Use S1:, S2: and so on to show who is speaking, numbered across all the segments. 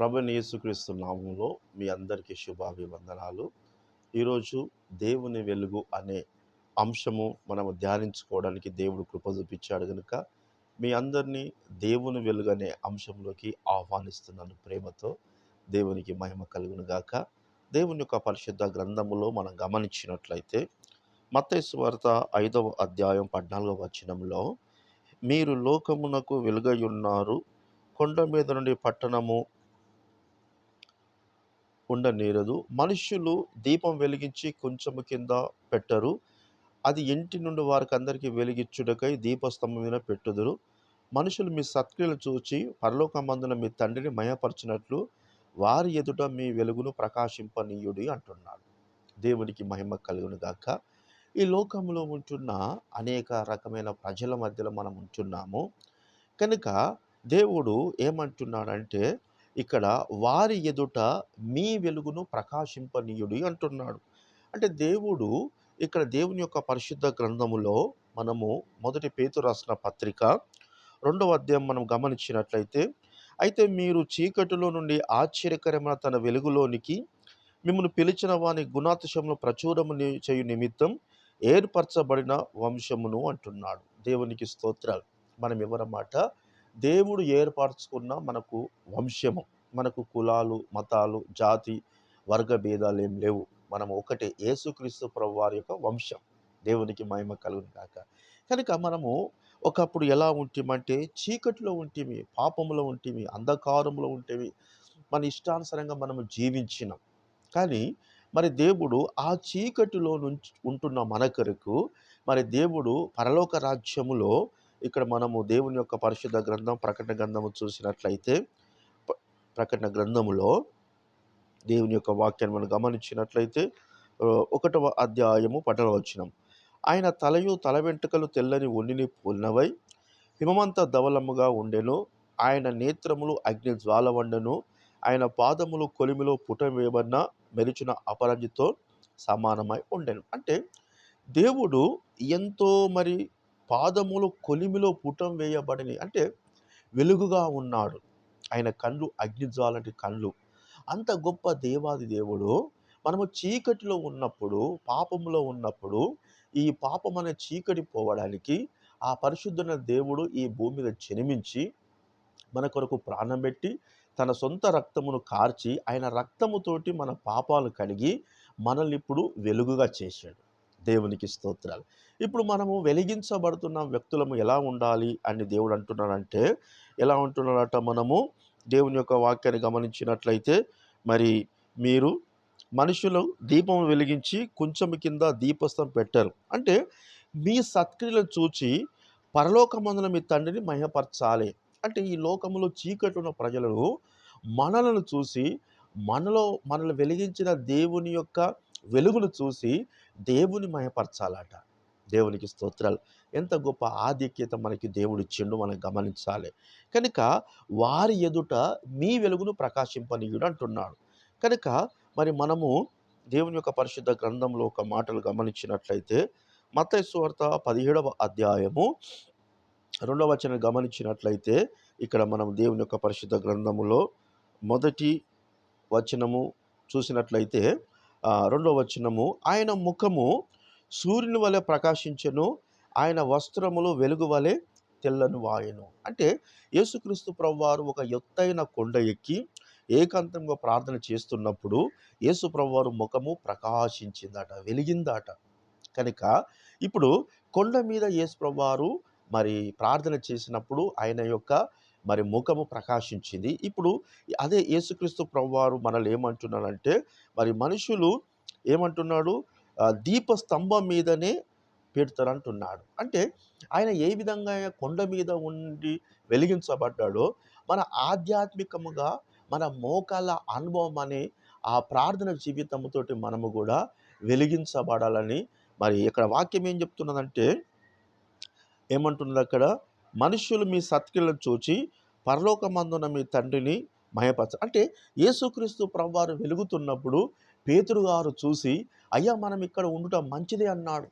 S1: ప్రభుని యేసుక్రీస్తు నామంలో మీ అందరికీ శుభాభివందనాలు. ఈరోజు దేవుని వెలుగు అనే అంశము మనము ధ్యానించుకోవడానికి దేవుడు కృప చూపించాడు కనుక మీ అందరినీ దేవుని వెలుగు అనే అంశంలోకి ఆహ్వానిస్తున్నాను ప్రేమతో. దేవునికి మహిమ కలుగును గాక. దేవుని యొక్క పరిశుద్ధ గ్రంథములో మనం గమనించినట్లయితే మత్తయి వార్త ఐదవ అధ్యాయం పద్నాలుగవ వచనంలో మీరు లోకమునకు వెలుగై ఉన్నారు కొండ మీద నుండి పట్టణము ఉండనేరదు. మనుష్యులు దీపం వెలిగించి కొంచెము కింద పెట్టరు. అది ఇంటి నుండి వారికి అందరికీ వెలిగించుటకై దీపస్తంభం మీద పెట్టుదురు. మనుషులు మీ సత్క్రియలు చూచి పరలోకమందున మీ తండ్రిని మయపరచినట్లు వారి ఎదుట మీ వెలుగును ప్రకాశింపనీయుడి అంటున్నాడు. దేవునికి మహిమ కలుగును గాక. ఈ లోకంలో ఉంటున్న అనేక రకమైన ప్రజల మధ్యలో మనం ఉంటున్నాము. కనుక దేవుడు ఏమంటున్నాడంటే ఇక్కడ వారి ఎదుట మీ వెలుగును ప్రకాశింపనీయుడి అంటున్నాడు. అంటే దేవుడు ఇక్కడ దేవుని యొక్క పరిశుద్ధ గ్రంథములో మనము మొదటి పేతు రాసిన పత్రిక రెండవ అధ్యాయం మనం గమనించినట్లయితే అయితే మీరు చీకటిలో నుండి ఆశ్చర్యకరమైన తన వెలుగులోనికి మిమ్మల్ని పిలిచిన వాని గుణాతిశంలో ప్రచురము చేయు నిమిత్తం ఏర్పరచబడిన వంశమును అంటున్నాడు. దేవునికి స్తోత్రాలు. మనం ఎవరన్నమాట దేవుడు ఏర్పరచుకున్న మనకు వంశము మనకు కులాలు మతాలు జాతి వర్గ భేదాలు ఏం లేవు. మనం ఒకటే యేసుక్రీస్తు ప్రభు వారి యొక్క వంశం. దేవునికి మహిమ కలుగును కాక కనుక మనము ఒకప్పుడు ఎలా ఉంటిమంటే చీకటిలో ఉంటిమి పాపములో ఉంటిమి అంధకారంలో ఉంటేవి మన ఇష్టానుసారంగా మనము జీవించినాం. కానీ మరి దేవుడు ఆ చీకటిలో నుంచి ఉంటున్న మన కొరకు మరి దేవుడు పరలోక రాజ్యములో ఇక్కడ మనము దేవుని యొక్క పరిశుద్ధ గ్రంథం ప్రకటన గ్రంథము చూసినట్లయితే ప్రకటన గ్రంథములో దేవుని యొక్క వాక్యాన్ని మనం గమనించినట్లయితే ఒకటవ అధ్యాయము పఠనవచనం ఆయన తలయు తల వెంట్రుకలు తెల్లని ఒండిని పోలినవై హిమమంత ధవలముగా ఉండెను. ఆయన నేత్రములు అగ్ని జ్వాల వండెను ఆయన పాదములు కొలిమిలో పుట వేయబడిన మెరిచిన అపరంజితో సమానమై ఉండెను. అంటే దేవుడు ఎంతో మరి పాదములు కొలిమిలో పుటం వేయబడిని. అంటే వెలుగుగా ఉన్నాడు. ఆయన కళ్ళు అగ్నిజ్వాలంటి కళ్ళు. అంత గొప్ప దేవాది దేవుడు. మనము చీకటిలో ఉన్నప్పుడు పాపములో ఉన్నప్పుడు ఈ పాపం అనే చీకటి పోవడానికి ఆ పరిశుద్ధమైన దేవుడు ఈ భూమి మీద జన్మించి మన కొరకు ప్రాణం పెట్టి తన సొంత రక్తమును కార్చి ఆయన రక్తముతోటి మన పాపాలు కడిగి మనల్ని ఇప్పుడు వెలుగుగా చేశాడు. దేవునికి స్తోత్రాలు. ఇప్పుడు మనము వెలిగించబడుతున్న వ్యక్తులము ఎలా ఉండాలి అని దేవుడు అంటున్నాడంటే ఎలా ఉంటున్నాడట మనము దేవుని యొక్క వాక్యాన్ని గమనించినట్లయితే మరి మీరు మనుషులు దీపం వెలిగించి కొంచెం కింద దీపస్థం పెట్టారు. అంటే మీ సత్క్రియలను చూచి పరలోకమందున మీ తండ్రిని మహపరచాలి అంటే ఈ లోకములో చీకటి ఉన్న ప్రజలను మనలను చూసి మనలో మనల్ని వెలిగించిన దేవుని యొక్క వెలుగును చూసి దేవుని మయపరచాలట. దేవునికి స్తోత్రాలు. ఎంత గొప్ప ఆధిక్యత మనకి దేవుడు ఇచ్చిండు మనం గమనించాలి. కనుక వారి ఎదుట మీ వెలుగును ప్రకాశింపనీయుడు అంటున్నాడు. కనుక మరి మనము దేవుని యొక్క పరిశుద్ధ గ్రంథంలో ఒక మాటలు గమనించినట్లయితే మత్తయి సువార్త పదిహేడవ అధ్యాయము రెండవ వచనం గమనించినట్లయితే ఇక్కడ మనం దేవుని యొక్క పరిశుద్ధ గ్రంథములో మొదటి వచనము చూసినట్లయితే రెండవ వచనము ఆయన ముఖము సూర్యుని వలె ప్రకాశించెను ఆయన వస్త్రములు వెలుగు వలె తెల్లను వాయను. అంటే యేసుక్రీస్తు ప్రభువారు ఒక ఎత్తైన కొండ ఎక్కి ఏకాంతంగా ప్రార్థన చేస్తున్నప్పుడు యేసు ప్రభువారు ముఖము ప్రకాశించిందట వెలిగిందట. కనుక ఇప్పుడు కొండ మీద యేసు ప్రభువారు మరి ప్రార్థన చేసినప్పుడు ఆయన యొక్క మరి ముఖము ప్రకాశించింది. ఇప్పుడు అదే యేసుక్రీస్తు ప్రభువారు మనల్ని ఏమంటున్నారంటే మరి మనుషులు ఏమంటున్నాడు? దీప స్తంభం మీదనే పెడతారంటున్నాడు. అంటే ఆయన ఏ విధంగా కొండ మీద ఉండి వెలిగించబడ్డాడో మన ఆధ్యాత్మికముగా మన మోకాల అనుభవం అనే ఆ ప్రార్థన జీవితంతో మనము కూడా వెలిగించబడాలని మరి ఇక్కడ వాక్యం ఏం చెప్తున్నదంటే ఏమంటున్నది అక్కడ? మనుషులు మీ సత్క్రియలను చూచి పరలోకమందున మీ తండ్రిని మయపరచ అంటే యేసుక్రీస్తు ప్రభువారు వెలుగుతున్నప్పుడు పేతురు గారు చూసి అయ్యా మనం ఇక్కడ ఉండటం మంచిదే అన్నాడు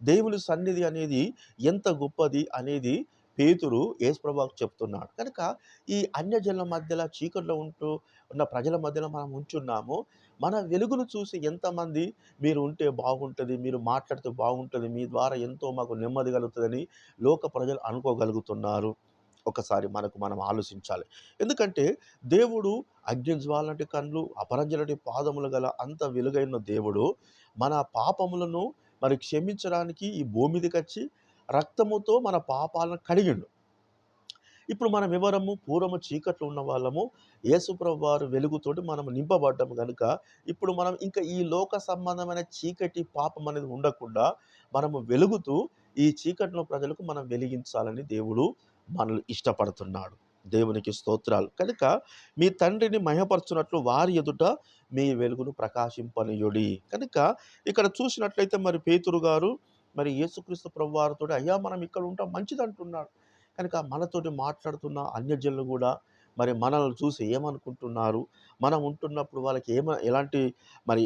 S1: దేవుని సన్నిధి అనేది ఎంత గొప్పది అనేది పేతురు యేసుప్రభాకు చెప్తున్నాడు కనుక ఈ అన్యజనుల మధ్యలో చీకట్లో ఉంటూ ఉన్న ప్రజల మధ్యలో మనం ఉంచున్నాము. మన వెలుగును చూసి ఎంతమంది మీరు ఉంటే బాగుంటుంది మీరు మాట్లాడితే బాగుంటుంది మీ ద్వారా ఎంతో మాకు నెమ్మది కలుగుతుందని లోక ప్రజలు అనుకోగలుగుతున్నారు. ఒకసారి మనకు మనం ఆలోచించాలి. ఎందుకంటే దేవుడు అగ్నిజ్వాలంటి కళ్ళు, అపరంజి పాదములు గల అంత వెలుగైన దేవుడు మన పాపములను మరి క్షమించడానికి ఈ భూమిదికి వచ్చి రక్తముతో మన పాపాలను కడిగిండు. ఇప్పుడు మనం ఎవరము? పూర్వము చీకట్లో ఉన్న వాళ్ళము. యేసుప్రభు వారు వెలుగుతోటి మనం నింపబడ్డాము కనుక ఇప్పుడు మనం ఇంకా ఈ లోక సంబంధమైన చీకటి పాపం అనేది ఉండకుండా, మనము వెలుగుతూ ఈ చీకట్లో ప్రజలకు మనం వెలిగించాలని దేవుడు మనల్ని ఇష్టపడుతున్నాడు. దేవునికి స్తోత్రాలు. కనుక మీ తండ్రిని మయపరుచున్నట్లు వారి ఎదుట మీ వెలుగును ప్రకాశింపనీయుడి. కనుక ఇక్కడ చూసినట్లయితే మరి పేతురు గారు మరి యేసుక్రీస్తు ప్రభువారితోటి అయ్యా మనం ఇక్కడ ఉంటాం మంచిదంటున్నాడు. కనుక మనతోటి మాట్లాడుతున్న అన్యజనులు కూడా మరి మనల్ని చూసి ఏమనుకుంటున్నారు? మనం ఉంటున్నప్పుడు వాళ్ళకి ఏమ ఎలాంటి మరి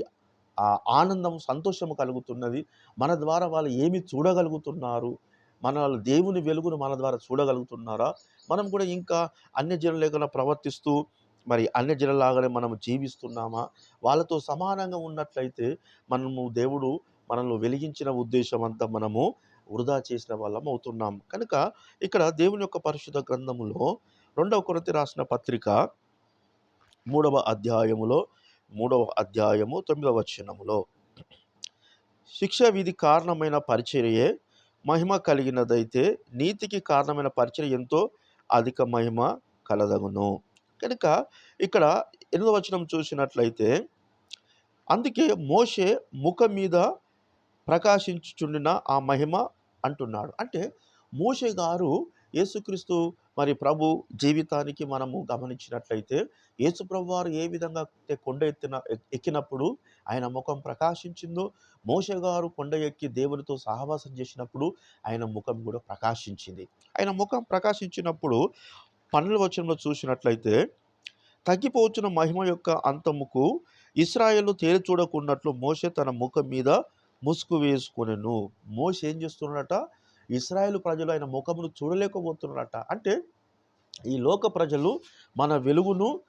S1: ఆనందం, సంతోషం కలుగుతున్నది? మన ద్వారా వాళ్ళు ఏమి చూడగలుగుతున్నారు? మన దేవుని వెలుగును మన ద్వారా చూడగలుగుతున్నారా? మనం కూడా ఇంకా అన్యజనులలాగా ప్రవర్తిస్తూ మరి అన్యజనుల్లాగానే మనం జీవిస్తున్నామా? వాళ్ళతో సమానంగా ఉన్నట్లయితే మనము దేవుడు మనల్ని వెలిగించిన ఉద్దేశం అంతా మనము వృధా చేసిన వాళ్ళం అవుతున్నాం. కనుక ఇక్కడ దేవుని యొక్క పరిశుద్ధ గ్రంథములో రెండవ కొరతి రాసిన పత్రిక మూడవ అధ్యాయములో మూడవ అధ్యాయము తొమ్మిదవ వచనములో శిక్ష విధి కారణమైన పరిచర్యే మహిమ కలిగినదైతే నీతికి కారణమైన పరిచర్య ఎంతో అధిక మహిమ కలదగును. కనుక ఇక్కడ ఎనిమిదవ వచనం చూసినట్లయితే అందుకే మోషే ముఖం మీద ప్రకాశించుచుండిన ఆ మహిమ అంటున్నాడు. అంటే మోషే గారు యేసుక్రీస్తు మరి ప్రభు జీవితానికి మనము గమనించినట్లయితే యేసు ప్రభువారు ఏ విధంగా కొండ ఎత్తిన ఎక్కినప్పుడు ఆయన ముఖం ప్రకాశించిందో, మోషే గారు కొండ ఎక్కి దేవునితో సహవాసం చేసినప్పుడు ఆయన ముఖం కూడా ప్రకాశించింది. ఆయన ముఖం ప్రకాశించినప్పుడు 12వ వచనంలో చూసినట్లయితే తగ్గిపోవచ్చిన మహిమ యొక్క అంతముకు ఇశ్రాయేలు తేరి చూడకున్నట్లు మోషే తన ముఖం మీద ముసుగు వేసుకొనెను. మోస ఏం చేస్తున్నాడట? ఇస్రాయేల్ ప్రజలు ఆయన ముఖమును చూడలేకపోతున్నారట. అంటే ఈ లోక ప్రజలు మన వెలుగును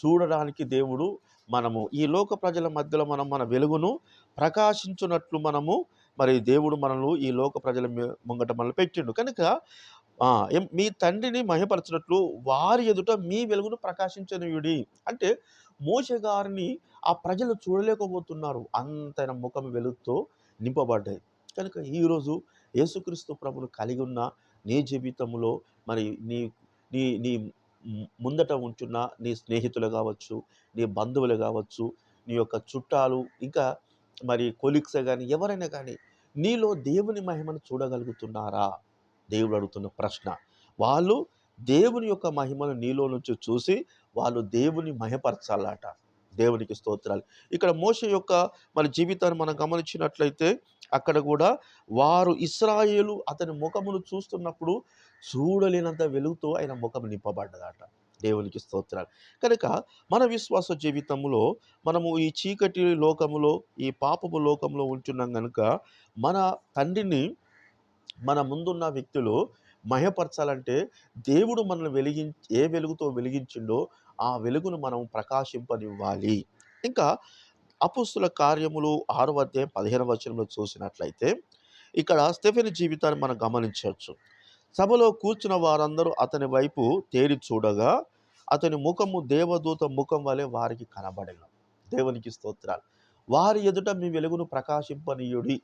S1: చూడడానికి దేవుడు మనము ఈ లోక ప్రజల మధ్యలో మనం మన వెలుగును ప్రకాశించున్నట్లు మనము మరి దేవుడు మనల్ని ఈ లోక ప్రజల ముంగట మనల్ని పెట్టిండు. కనుక మీ తండ్రిని మహిమపరచునట్లు వారి ఎదుట మీ వెలుగును ప్రకాశించనియుడి అంటే మోషే గారిని ఆ ప్రజలు చూడలేకపోతున్నారు. అంతైన ముఖం వెలుగుతో నింపబడ్డాయి కనుక ఈరోజు యేసుక్రీస్తు ప్రభువును కలిగి ఉన్న నీ జీవితంలో మరి నీ నీ నీ ముందట ఉంటున్న నీ స్నేహితులు కావచ్చు నీ బంధువులు కావచ్చు నీ యొక్క చుట్టాలు ఇంకా మరి కొలీగ్సే కానీ ఎవరైనా కానీ నీలో దేవుని మహిమను చూడగలుగుతున్నారా? దేవుడు అడుగుతున్న ప్రశ్న. వాళ్ళు దేవుని యొక్క మహిమను నీలో నుంచి చూసి వాళ్ళు దేవుని మహిమపరచాలట. దేవునికి స్తోత్రాలు. ఇక్కడ మోస యొక్క మన జీవితాన్ని మనం గమనించినట్లయితే అక్కడ కూడా వారు ఇస్రాయేలు అతని ముఖమును చూస్తున్నప్పుడు చూడలేనంత వెలుగుతో ఆయన ముఖం నింపబడ్డదట. దేవునికి స్తోత్రాలు. కనుక మన విశ్వాస జీవితంలో మనము ఈ చీకటి లోకములో, ఈ పాపపు లోకంలో ఉంటున్నాం కనుక మన తండ్రిని మన ముందున్న వ్యక్తులు మయపరచాలంటే దేవుడు మనల్ని వెలిగిం ఏ వెలుగుతో వెలిగించిండో ఆ వెలుగును మనం ప్రకాశింపనివ్వాలి. ఇంకా అపుస్తుల కార్యములు ఆరు అధ్యాయం 15వ వచనంలో చూసినట్లయితే ఇక్కడ స్టెఫెన్ జీవితాన్ని మనం గమనించవచ్చు సభలో కూర్చున్న వారందరూ అతని వైపు తేరి చూడగా అతని ముఖము దేవదూత ముఖం వలె వారికి కనబడెను. దేవునికి స్తోత్రాలు. వారి ఎదుట మీ వెలుగును ప్రకాశింపనీయుడి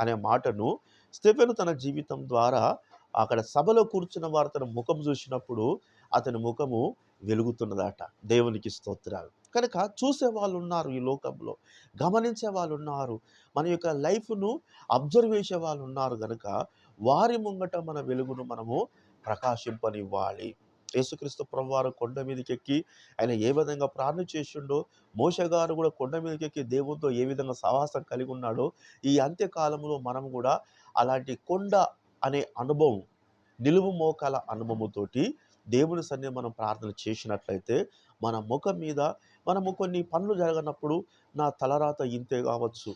S1: అనే మాటను స్టెఫెను తన జీవితం ద్వారా అక్కడ సభలో కూర్చున్న వారు తన ముఖం చూసినప్పుడు అతని ముఖము వెలుగుతున్నదట. దేవునికి స్తోత్రాలు. కనుక చూసేవాళ్ళు ఉన్నారు ఈ లోకంలో. గమనించే వాళ్ళు ఉన్నారు. మన యొక్క లైఫ్‌ను అబ్జర్వ్ చేసే వాళ్ళు ఉన్నారు కనుక వారి ముంగట మన వెలుగును మనము ప్రకాశింపనివ్వాలి. యేసుక్రీస్తు ప్రభువారు కొండ మీదకి ఎక్కి ఆయన ఏ విధంగా ప్రార్థన చేసిండో, మోష గారు కూడా కొండ మీదకి ఎక్కి దేవునితో ఏ విధంగా సహవాసం కలిగి ఉన్నాడో, ఈ అంత్యకాలంలో మనం కూడా అలాంటి కొండ అనే అనుభవం, నిలువు మోకాల అనుభవంతోటి దేవుని సన్నిధిలో మనం ప్రార్థన చేసినట్లయితే మన ముఖం మీద మనము కొన్ని పనులు జరగనప్పుడు నా తలరాత ఇంతే కావచ్చు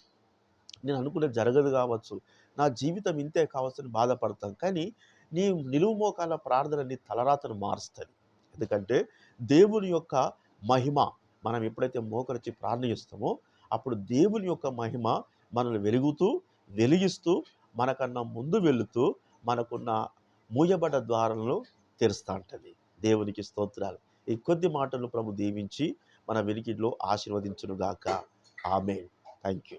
S1: నేను అనుకునే జరగదు కావచ్చు నా జీవితం ఇంతే కావచ్చని బాధపడతాం. కానీ నీ నిలువు మోకాల ప్రార్థన నీ తలరాతను మారుస్తుంది. ఎందుకంటే దేవుని యొక్క మహిమ మనం ఎప్పుడైతే మోకరించి ప్రార్థిస్తామో అప్పుడు దేవుని యొక్క మహిమ మనల్ని వెలుగుతూ వెలిగిస్తూ మనకన్నా ముందు వెళుతూ మనకున్న మూయబడ్డ ద్వారాలను తెరుస్తూ ఉంటుంది. దేవునికి స్తోత్రాలు. ఈ కొద్ది మాటలు ప్రభు దీవించి మన వెలికిలో ఆశీర్వదించునుగాక. ఆమె థ్యాంక్ యూ